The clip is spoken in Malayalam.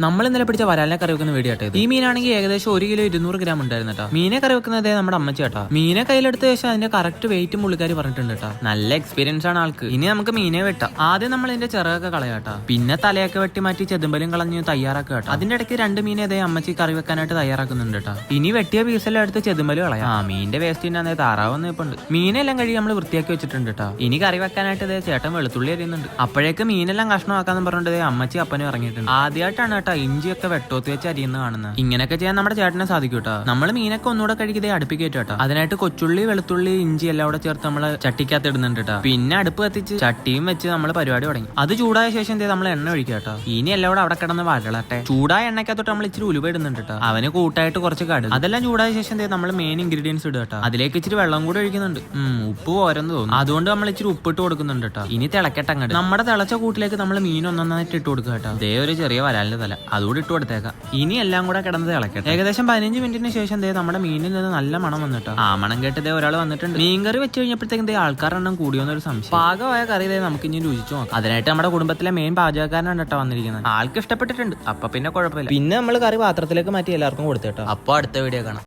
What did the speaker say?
നമ്മൾ ഇന്നലെ പിടിച്ച വരാലിനെ കറി വെക്കുന്ന വീഡിയോ ആട്ടെ. ഈ മീനാണെങ്കിൽ ഏകദേശം ഒരു കിലോ ഇരുന്നൂറ് ഗ്രാം ഉണ്ടായിരുന്നു കേട്ടോ. മീനെ കറി വെക്കുന്നത് നമ്മുടെ അമ്മച്ചി കേട്ടോ. മീനെ കയ്യിലെടുത്ത ശേഷം അതിന്റെ കറക്റ്റ് വെയിറ്റും പുള്ളിക്കാരി പറഞ്ഞിട്ടുണ്ട് കേട്ടോ. നല്ല എക്സ്പീരിയൻസ് ആണ് ആൾക്ക്. ഇനി നമുക്ക് മീനെ വെട്ടാം. ആദ്യം നമ്മൾ ഇതിന്റെ ചിറകൊക്കെ കളയാട്ടോ പിന്നെ തലയൊക്കെ വെട്ടി മാറ്റി ചെതുമ്പലും കളഞ്ഞ് തയ്യാറാക്കുക കേട്ടോ. അതിന്റെ ഇടയ്ക്ക് രണ്ട് മീനെ അതേ അമ്മച്ചി കറി വെക്കാനായിട്ട് തയ്യാറാക്കുന്നുണ്ട് കേട്ടോ. ഇനി വെട്ടിയ പീസെല്ലാം എടുത്ത് ചെതുമ്പൽ കളയാം. ആ മീന്റെ വേസ്റ്റ് തന്നെ താറാവെന്ന് ഇപ്പുണ്ട് മീനെല്ലാം കഴുകി നമ്മൾ വൃത്തിയാക്കി വെച്ചിട്ടുണ്ട് കേട്ടോ. ഇനി കറി വെക്കാനായിട്ട് ചേട്ടൻ വെളുത്തുള്ളി അറിയുന്നുണ്ട് അപ്പോഴേക്ക് മീനെല്ലാം കഷ്ണമാക്കാന്ന് പറഞ്ഞിട്ട് അമ്മച്ചി അപ്പനും ഇറങ്ങിയിട്ടുണ്ട്. ആദ്യമായിട്ടാണ് കേട്ടോ ഇഞ്ചിയൊക്കെ വെട്ടോത്ത് വെച്ച് അരിയുന്ന കാണുന്നത് ഇങ്ങനെയൊക്കെ ചെയ്യാൻ നമ്മുടെ ചേട്ടനെ സാധിക്കും കേട്ടോ നമ്മൾ മീനൊക്കെ ഒന്നുകൂടെ കഴുകി ദേ അടുപ്പിക്ക് കയറ്റും കേട്ടോ അതിനായിട്ട് കൊച്ചുള്ളി വെളുത്തുള്ളി ഇഞ്ചി എല്ലാം കൂടെ ചേർത്ത് നമ്മൾ ചട്ടിക്കകത്ത് ഇടുന്നുണ്ട് കേട്ടോ പിന്നെ അടുപ്പ് കത്തിച്ച് ചട്ടിയും വെച്ച് നമ്മൾ പരിപാടി തുടങ്ങി. അത് ചൂടായ ശേഷം നമ്മൾ എണ്ണ ഒഴിക്കുക കേട്ടോ ഇനി എല്ലാം കൂടെ അവിടെ കിടന്ന് വരളട്ടെ ചൂടായ എണ്ണയ്ക്കകത്തോട്ട് നമ്മൾ ഇച്ചിരി ഉലുവ ഇടുന്നുണ്ട് കേട്ടോ അവന് കൂട്ടായിട്ട് കുറച്ച് കടുക്. അതെല്ലാം ചൂടായ ശേഷം നമ്മൾ മെയിൻ ഇൻഗ്രീഡിയൻസ് ഇടുക കേട്ടോ അതിലേക്ക് ഇച്ചിരി വെള്ളം കൂടെ ഒഴിക്കുന്നുണ്ട്. ഉപ്പ് പോരെന്ന് തോന്നുന്നു. അതുകൊണ്ട് നമ്മൾ ഇച്ചിരി ഉപ്പിട്ട് കൊടുക്കുന്നുണ്ട് കേട്ടോ ഇനി തിളക്കട്ടെ അങ്ങോട്ട് നമ്മുടെ തിളച്ച കൂട്ടിലേക്ക് നമ്മൾ മീൻ ഒന്നൊന്നായിട്ട് ഇട്ട് കൊടുക്കുക കേട്ടോ ഇതേ ഒരു ചെറിയ വരാലിന്റെ തല. അതുകൂടി ഇട്ട് കൊടുത്തേക്കാം. ഇനി എല്ലാം കൂടെ കിടന്നത് ഇളക്കട്ടെ ഏകദേശം പതിനഞ്ച് മിനിറ്റിന് ശേഷം ദേ നമ്മുടെ മീനിൽ നിന്ന് നല്ല മണം വന്നിട്ടോ? ആ മണം കേട്ട് ദേ ഒരാൾ വന്നിട്ടുണ്ട്. മീൻ കറി വെച്ച് കഴിഞ്ഞപ്പോഴത്തേക്കും ദേ ആൾക്കാരുടെ എണ്ണം കൂടിയോന്നൊരു സംശയം. പാകമായ കറി ദേ നമുക്ക് ഇനി രുചിച്ചു നോക്കാം. അതിനായിട്ട് നമ്മുടെ കുടുംബത്തിലെ മെയിൻ പാചകക്കാരനാണ് കേട്ടോ വന്നിരിക്കുന്നത്. ആൾക്ക് ഇഷ്ടപ്പെട്ടിട്ടുണ്ട്. അപ്പൊ പിന്നെ കുഴപ്പമില്ല. പിന്നെ നമ്മൾ കറി പാത്രത്തിലേക്ക് മാറ്റി എല്ലാവർക്കും കൊടുത്തേട്ടോ. അപ്പൊ അടുത്ത വീഡിയോ കാണാം.